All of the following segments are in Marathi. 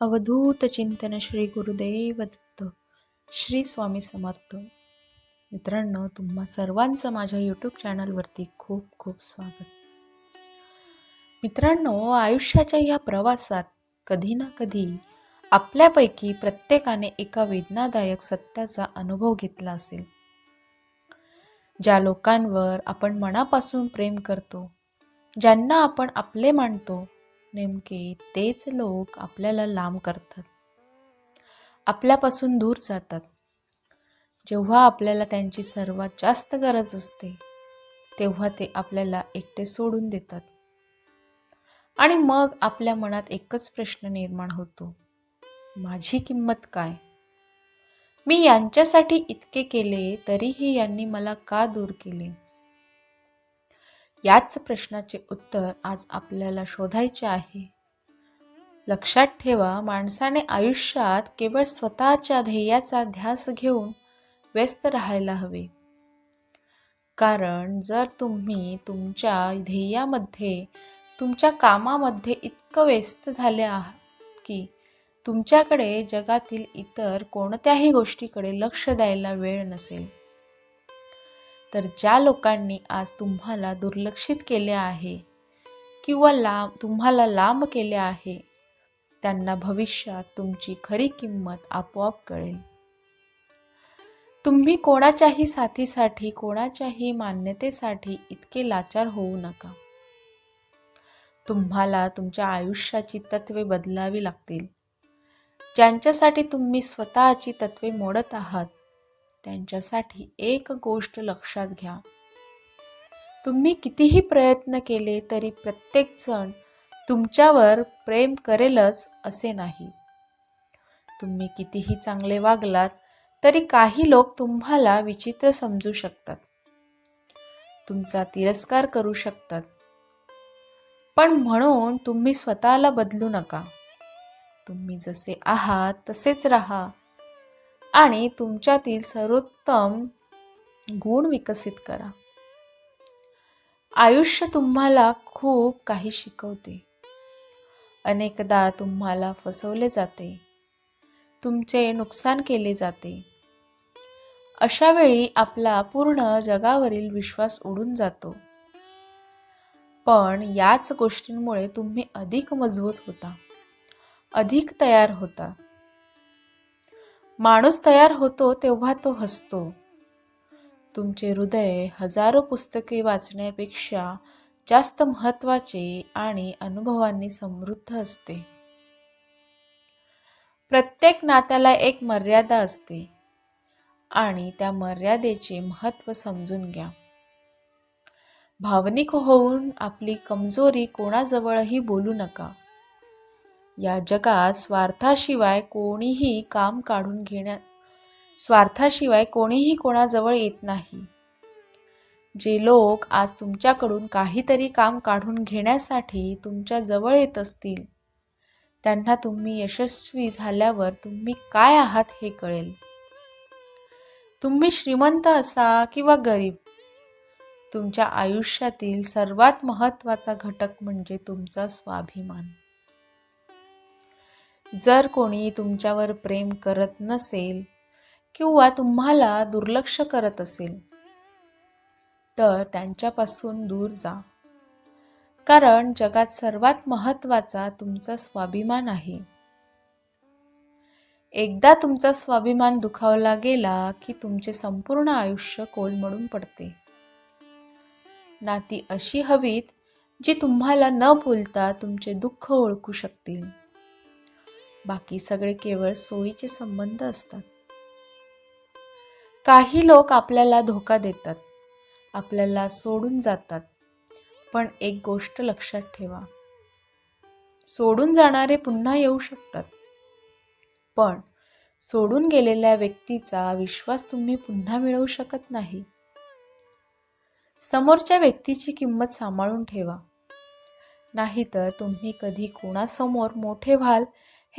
अवधूत चिंतन श्री गुरुदेव दत्त श्री स्वामी समर्थ. मित्रांनो तुम्हा सर्वांचं माझ्या यूट्यूब चॅनलवरती खूप खूप स्वागत. मित्रांनो आयुष्याच्या या प्रवासात कधी ना कधी आपल्यापैकी प्रत्येकाने एका वेदनादायक सत्याचा अनुभव घेतला असेल. ज्या लोकांवर आपण मनापासून प्रेम करतो ज्यांना आपण आपले मानतो नेमके तेच लोक आपल्याला लांब करतात. आपल्यापासून दूर जातात. जेव्हा आपल्याला त्यांची सर्वात जास्त गरज असते तेव्हा ते आपल्याला एकटे सोडून देतात. आणि मग आपल्या मनात एकच प्रश्न निर्माण होतो. माझी किंमत काय? मी यांच्यासाठी इतके केले तरीही यांनी मला का दूर केले? याच प्रश्नाचे उत्तर आज आपल्याला शोधायचे आहे. लक्षात ठेवा माणसाने आयुष्यात केवळ स्वतःच्या ध्येयाचा ध्यास घेऊन व्यस्त राहायला हवे. कारण जर तुम्ही तुमच्या ध्येयामध्ये तुमच्या कामामध्ये इतकं व्यस्त झाले आहात की तुमच्याकडे जगातील इतर कोणत्याही गोष्टीकडे लक्ष द्यायला वेळ नसेल. तर ज्या लोकांनी आज तुम्हाला दुर्लक्षित केले आहे किंवा लांब तुम्हाला लांब केले आहे त्यांना भविष्यात तुमची खरी किंमत आपोआप कळेल. तुम्ही कोणाच्याही साथीसाठी कोणाच्याही मान्यतेसाठी इतके लाचार होऊ नका. तुम्हाला तुमच्या आयुष्याची तत्वे बदलावी लागतील. ज्यांच्यासाठी तुम्ही स्वतःची तत्वे मोडत आहात त्यांच्यासाठी एक गोष्ट लक्षात घ्या. तुम्ही कितीही प्रयत्न केले तरी प्रत्येकजण तुमच्यावर प्रेम करेलच असे नाही. तुम्ही कितीही चांगले वागलात तरी काही लोक तुम्हाला विचित्र समजू शकतात. तुमचा तिरस्कार करू शकतात. पण म्हणून तुम्ही स्वतःला बदलू नका. तुम्ही जसे आहात तसेच राहा. आणि तुमच्यातील सर्वोत्तम गुण विकसित करा. आयुष्य तुम्हाला खूप काही शिकवते. अनेकदा तुम्हाला फसवले जाते. तुमचे नुकसान केले जाते. अशा वेळी आपला पूर्ण जगावरील विश्वास उडून जातो. पण याच गोष्टींमुळे तुम्ही अधिक मजबूत होता. अधिक तयार होता. माणूस तयार होतो तेव्हा तो हसतो. तुमचे हृदय हजारो पुस्तके वाचण्यापेक्षा जास्त महत्त्वाचे आणि अनुभवांनी समृद्ध असते. प्रत्येक नात्याला एक मर्यादा असते आणि त्या मर्यादेचे महत्त्व समजून घ्या. भावनिक होऊन आपली कमजोरी कोणाजवळही बोलू नका. या जगात स्वार्थाशिवाय कोणीही काम काढून घेण्या स्वार्थाशिवाय कोणीही कोणाजवळ येत नाही. जे लोक आज तुमच्याकडून काहीतरी काम काढून घेण्यासाठी तुमच्या जवळ येत असतील त्यांना तुम्ही यशस्वी झाल्यावर तुम्ही काय आहात हे कळेल. तुम्ही श्रीमंत असा किंवा गरीब? तुमच्या आयुष्यातील सर्वात महत्त्वाचा घटक म्हणजे तुमचा स्वाभिमान. जर कोणी तुमच्यावर प्रेम करत नसेल किंवा तुम्हाला दुर्लक्ष करत असेल तर त्यांच्यापासून दूर जा. कारण जगात सर्वात महत्त्वाचा तुमचा स्वाभिमान आहे. एकदा तुमचा स्वाभिमान दुखावला गेला की तुमचे संपूर्ण आयुष्य कोलमडून पडते. नाती अशी हवीत जी तुम्हाला न बोलता तुमचे दुःख ओळखू शकतील. बाकी सगळे केवळ सोयीचे संबंध असतात. काही लोक आपल्याला धोका देतात आपल्याला सोडून जातात. पण एक गोष्ट लक्षात ठेवा सोडून जाणारे पुन्हा येऊ शकतात. पण सोडून गेलेल्या व्यक्तीचा विश्वास तुम्ही पुन्हा मिळवू शकत नाही. समोरच्या व्यक्तीची किंमत सांभाळून ठेवा. नाहीतर तुम्ही कधी कोणासमोर मोठे व्हाल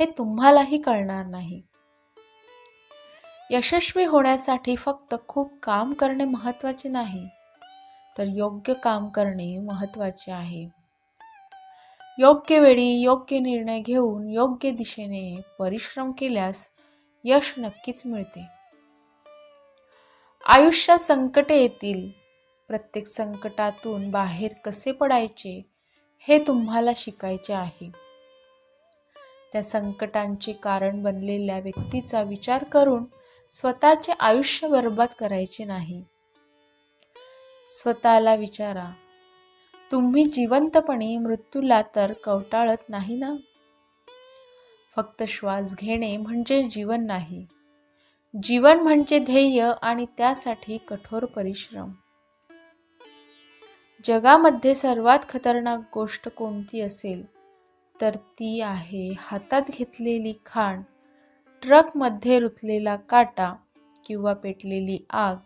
हे तुम्हालाही कळणार नाही. यशस्वी होण्यासाठी फक्त खूप काम करणे महत्त्वाचे नाही तर योग्य काम करणे महत्त्वाचे आहे. योग्य वेळी योग्य निर्णय घेऊन योग्य दिशेने परिश्रम केल्यास यश नक्कीच मिळते. आयुष्यात संकटे येतील. प्रत्येक संकटातून बाहेर कसे पडायचे हे तुम्हाला शिकायचे आहे. त्या संकटांचे कारण बनलेल्या व्यक्तीचा विचार करून स्वतःचे आयुष्य बर्बाद करायचे नाही. स्वतःला विचारा तुम्ही जिवंतपणे मृत्यूला तर कवटाळत नाही ना? फक्त श्वास घेणे म्हणजे जीवन नाही. जीवन म्हणजे ध्येय आणि त्यासाठी कठोर परिश्रम. जगामध्ये सर्वात खतरनाक गोष्ट कोणती असेल? तर ती आहे हातात घेतलेली खाण ट्रकमध्ये रुतलेला काटा किंवा पेटलेली आग.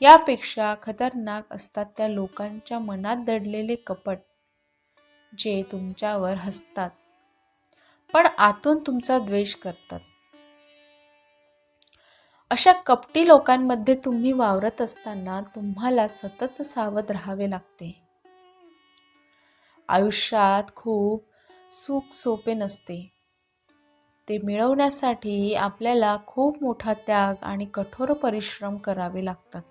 यापेक्षा खतरनाक असतात त्या लोकांच्या मनात दडलेले कपट जे तुमच्यावर हसतात पण आतून तुमचा द्वेष करतात. अशा कपटी लोकांमध्ये तुम्ही वावरत असताना तुम्हाला सतत सावध राहावे लागते. आयुष्यात खूप सुख सोपे नसते. ते मिळवण्यासाठी आपल्याला खूप मोठा त्याग आणि कठोर परिश्रम करावे लागतात.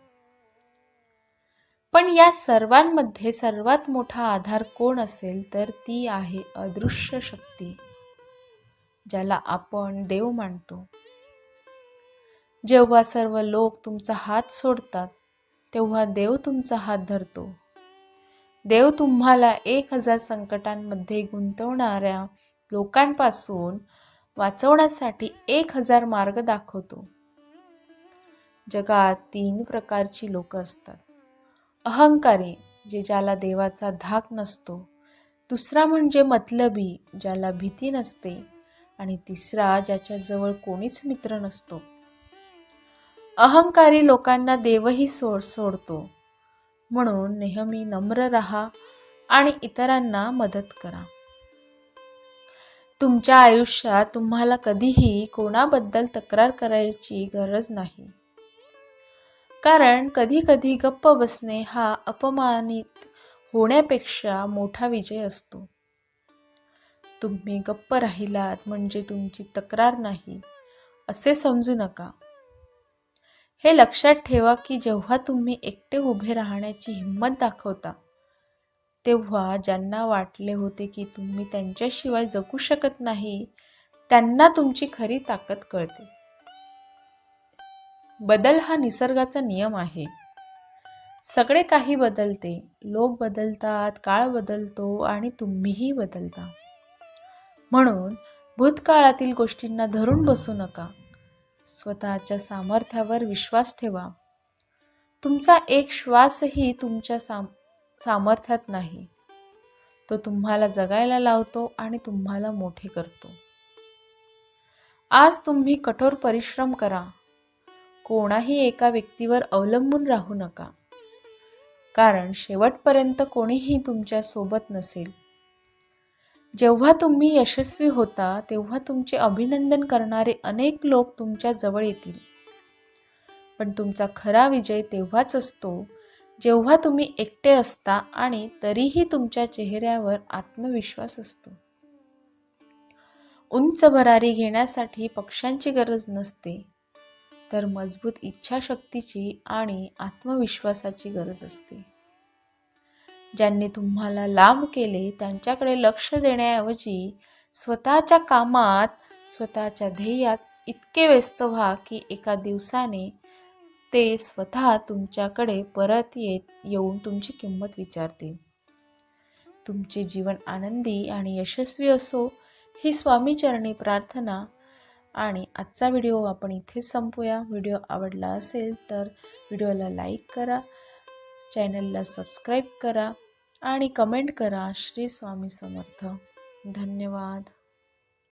पण या सर्वांमध्ये सर्वात मोठा आधार कोण असेल तर ती आहे अदृश्य शक्ती ज्याला आपण देव मानतो. जेव्हा सर्व लोक तुमचा हात सोडतात तेव्हा देव तुमचा हात धरतो. देव तुम्हाला एक हजार संकटांमध्ये गुंतवणाऱ्या लोकांपासून वाचवण्यासाठी एक हजार मार्ग दाखवतो. जगात तीन प्रकारची लोक असतात. अहंकारी जे ज्याला देवाचा धाक नसतो. दुसरा म्हणजे मतलबी ज्याला भीती नसते. आणि तिसरा ज्याच्याजवळ कोणीच मित्र नसतो. अहंकारी लोकांना देवही सोड सोडतो. म्हणून नेहमी नम्र राहा आणि इतरांना मदत करा. तुमच्या आयुष्यात तुम्हाला कधीही कोणाबद्दल तक्रार करायची गरज नाही. कारण कधी कधी गप्प बसणे हा अपमानित होण्यापेक्षा मोठा विजय असतो. तुम्ही गप्प राहिलात म्हणजे तुमची तक्रार नाही असे समजू नका. हे लक्षात ठेवा की जेव्हा तुम्ही एकटे उभे राहण्याची हिंमत दाखवता तेव्हा ज्यांना वाटले होते की तुम्ही त्यांच्याशिवाय जगू शकत नाही त्यांना तुमची खरी ताकद कळते. बदल हा निसर्गाचा नियम आहे. सगळे काही बदलते लोक बदलतात काळ बदलतो आणि तुम्हीही बदलता. म्हणून भूतकाळातील गोष्टींना धरून बसू नका. स्वतःच्या सामर्थ्यावर विश्वास ठेवा. तुमचा एक श्वासही तुमच्या साम सामर्थ्यात नाही. तो तुम्हाला जगायला लावतो आणि तुम्हाला मोठे करतो. आज तुम्ही कठोर परिश्रम करा. कोणाही एका व्यक्तीवर अवलंबून राहू नका. कारण शेवटपर्यंत कोणीही तुमच्यासोबत नसेल. जेव्हा तुम्ही यशस्वी होता तेव्हा तुमचे अभिनंदन करणारे अनेक लोक तुमच्या जवळ येतील. पण तुमचा खरा विजय तेव्हाच असतो जेव्हा तुम्ही एकटे असता आणि तरीही तुमच्या चेहऱ्यावर आत्मविश्वास असतो. उंच भरारी घेण्यासाठी पक्ष्यांची गरज नसते तर मजबूत इच्छाशक्तीची आणि आत्मविश्वासाची गरज असते. ज्यांनी तुम्हाला लांब केले त्यांच्याकडे लक्ष देण्याऐवजी स्वतःच्या कामात स्वतःच्या ध्येयात इतके व्यस्त व्हा की एका दिवसाने ते स्वतः तुमच्याकडे परत येत येऊन तुमची किंमत विचारतील. तुमचे जीवन आनंदी आणि यशस्वी असो ही स्वामीचरणी प्रार्थना. आणि आजचा व्हिडिओ आपण इथेच संपूया. व्हिडिओ आवडला असेल तर व्हिडिओला लाईक करा. चॅनलला सबस्क्राईब करा. आणि कमेंट करा श्री स्वामी समर्थ. धन्यवाद.